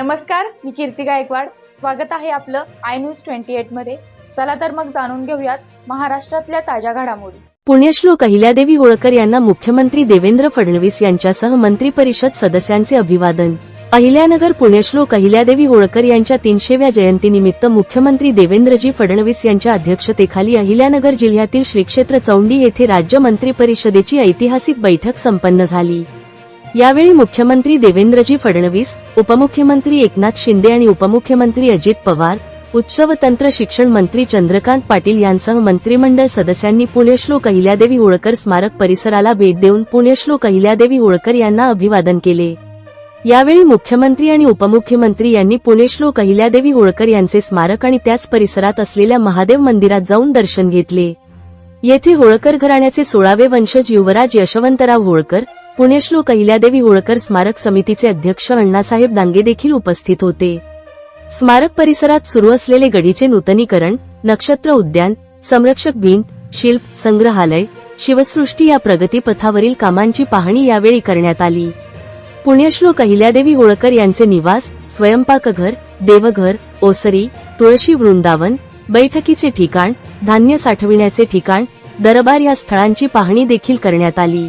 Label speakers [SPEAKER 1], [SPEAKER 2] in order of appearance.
[SPEAKER 1] नमस्कार मी कीर्ती गायकवाड. स्वागत आहे आपलं आय न्यूज ट्वेंटी एटमध्ये. चला तर मग जाणून घेऊयात महाराष्ट्रातल्या ताज्या घडामोडी.
[SPEAKER 2] पुण्यश्लोक अहिल्यादेवी होळकर यांना मुख्यमंत्री देवेंद्र फडणवीस यांच्यासह मंत्रिपरिषद सदस्यांचे अभिवादन. अहिल्यानगर पुण्यश्लोक अहिल्यादेवी होळकर यांच्या तीनशेव्या जयंतीनिमित्त मुख्यमंत्री देवेंद्रजी फडणवीस यांच्या अध्यक्षतेखाली अहिल्यानगर जिल्ह्यातील श्रीक्षेत्र चौंडी येथे राज्य मंत्रिपरिषदेची ऐतिहासिक बैठक संपन्न झाली. यावेळी मुख्यमंत्री देवेंद्रजी फडणवीस उपमुख्यमंत्री एकनाथ शिंदे आणि उपमुख्यमंत्री अजित पवार उच्च व तंत्र शिक्षण मंत्री चंद्रकांत पाटील यांसह मंत्रिमंडळ सदस्यांनी पुण्यश्लोक अहिल्यादेवी होळकर स्मारक परिसराला भेट देऊन पुण्यश्लोक अहिल्यादेवी होळकर यांना अभिवादन केले. यावेळी मुख्यमंत्री आणि उपमुख्यमंत्री यांनी पुण्यश्लोक अहिल्यादेवी होळकर यांचे स्मारक आणि त्याच परिसरात असलेल्या महादेव मंदिरात जाऊन दर्शन घेतले. येथे होळकर घराण्याचे सोळावे वंशज युवराज यशवंतराव होळकर पुण्यश्लोक अहिल्यादेवी होळकर स्मारक समितीचे अध्यक्ष अण्णासाहेब दांगे देखील उपस्थित होते. स्मारक परिसरात सुरू असलेले गडीचे नूतनीकरण नक्षत्र उद्यान संरक्षक भिंत शिल्प संग्रहालय शिवसृष्टी या प्रगतीपथावरील कामांची पाहणी यावेळी करण्यात आली. पुण्यश्लोक अहिल्यादेवी होळकर यांचे निवास स्वयंपाकघर देवघर ओसरी तुळशी वृंदावन बैठकीचे ठिकाण धान्य साठविण्याचे ठिकाण दरबार या स्थळांची पाहणी देखील करण्यात आली.